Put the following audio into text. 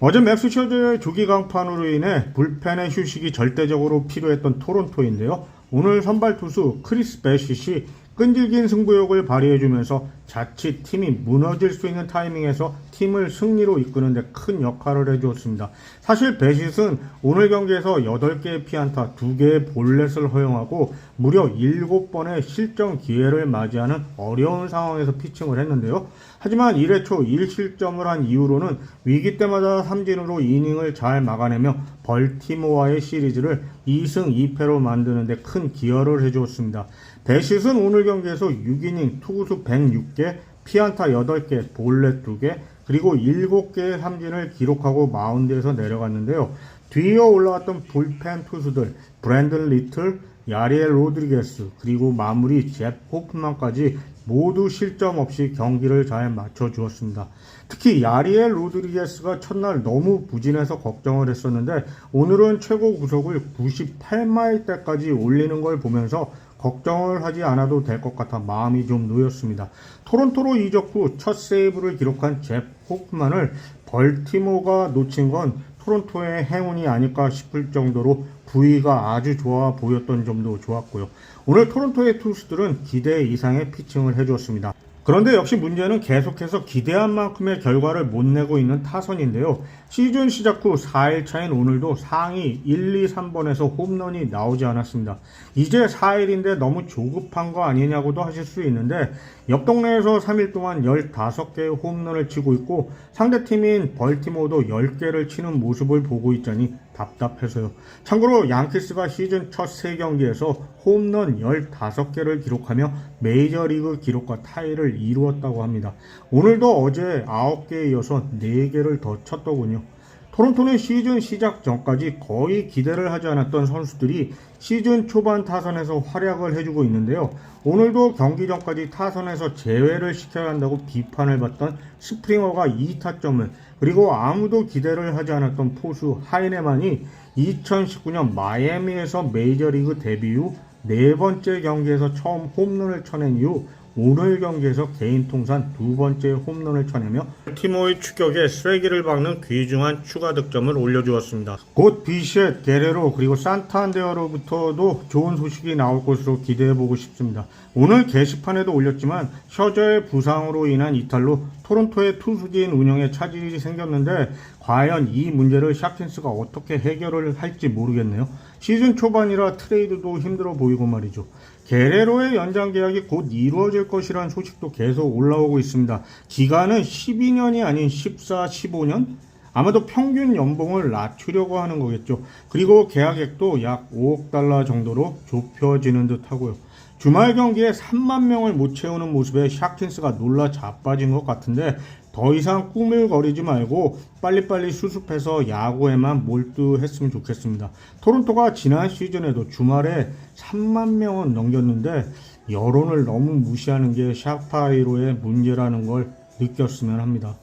어제 맥스 셔츠의 조기 강판으로 인해 불펜의 휴식이 절대적으로 필요했던 토론토인데요. 오늘 선발 투수 크리스 베시시 끈질긴 승부욕을 발휘해주면서 자칫 팀이 무너질 수 있는 타이밍에서 팀을 승리로 이끄는 데 큰 역할을 해주었습니다. 사실 베시스는 오늘 경기에서 8개의 피안타, 2개의 볼넷을 허용하고 무려 7번의 실점 기회를 맞이하는 어려운 상황에서 피칭을 했는데요. 하지만 1회 초 1실점을 한 이후로는 위기 때마다 삼진으로 이닝을 잘 막아내며 벌티모어의 시리즈를 2승 2패로 만드는 데 큰 기여를 해주었습니다. 베시스는 오늘 경기에서 6이닝 투구수 106개, 피안타 8개, 볼넷 2개, 그리고 7개의 삼진을 기록하고 마운드에서 내려갔는데요. 뒤이어 올라왔던 불펜 투수들 브랜든 리틀, 야리엘 로드리게스 그리고 마무리 젯 호프만까지 모두 실점 없이 경기를 잘 맞춰주었습니다. 특히 야리엘 로드리게스가 첫날 너무 부진해서 걱정을 했었는데 오늘은 최고 구속을 98마일대까지 올리는 걸 보면서 걱정을 하지 않아도 될 것 같아 마음이 좀 놓였습니다. 토론토로 이적 후 첫 세이브를 기록한 잽 호프만을 벌티모가 놓친 건 토론토의 행운이 아닐까 싶을 정도로 부위가 아주 좋아 보였던 점도 좋았고요. 오늘 토론토의 투수들은 기대 이상의 피칭을 해주었습니다. 그런데 역시 문제는 계속해서 기대한 만큼의 결과를 못 내고 있는 타선인데요. 시즌 시작 후 4일 차인 오늘도 상위 1, 2, 3번에서 홈런이 나오지 않았습니다. 이제 4일인데 너무 조급한 거 아니냐고도 하실 수 있는데 옆 동네에서 3일 동안 15개의 홈런을 치고 있고 상대팀인 벌티모어도 10개를 치는 모습을 보고 있자니 답답해서요. 참고로 양키스가 시즌 첫 3경기에서 홈런 15개를 기록하며 메이저리그 기록과 타이를 이루었다고 합니다. 오늘도 어제 9개에 이어서 4개를 더 쳤더군요. 토론토는 시즌 시작 전까지 거의 기대를 하지 않았던 선수들이 시즌 초반 타선에서 활약을 해주고 있는데요. 오늘도 경기 전까지 타선에서 제외를 시켜야 한다고 비판을 받던 스프링어가 2타점을 그리고 아무도 기대를 하지 않았던 포수 하이네만이 2019년 마이애미에서 메이저리그 데뷔 후 네 번째 경기에서 처음 홈런을 쳐낸 이후 오늘 경기에서 개인 통산 두 번째 홈런을 쳐내며 티모의 추격에 쐐기를 박는 귀중한 추가 득점을 올려주었습니다. 곧 비셋, 게레로 그리고 산타한데어로부터도 좋은 소식이 나올 것으로 기대해보고 싶습니다. 오늘 게시판에도 올렸지만 셔저의 부상으로 인한 이탈로 토론토의 투수진 운영에 차질이 생겼는데 과연 이 문제를 샤킨스가 어떻게 해결을 할지 모르겠네요. 시즌 초반이라 트레이드도 힘들어 보이고 말이죠. 게레로의 연장 계약이 곧 이루어질 것이라는 소식도 계속 올라오고 있습니다. 기간은 12년이 아닌 14, 15년? 아마도 평균 연봉을 낮추려고 하는 거겠죠. 그리고 계약액도 약 5억 달러 정도로 좁혀지는 듯 하고요. 주말 경기에 3만 명을 못 채우는 모습에 샤킨스가 놀라 자빠진 것 같은데 더 이상 꾸물거리지 말고 빨리빨리 수습해서 야구에만 몰두했으면 좋겠습니다. 토론토가 지난 시즌에도 주말에 3만 명은 넘겼는데 여론을 너무 무시하는 게 샤파이로의 문제라는 걸 느꼈으면 합니다.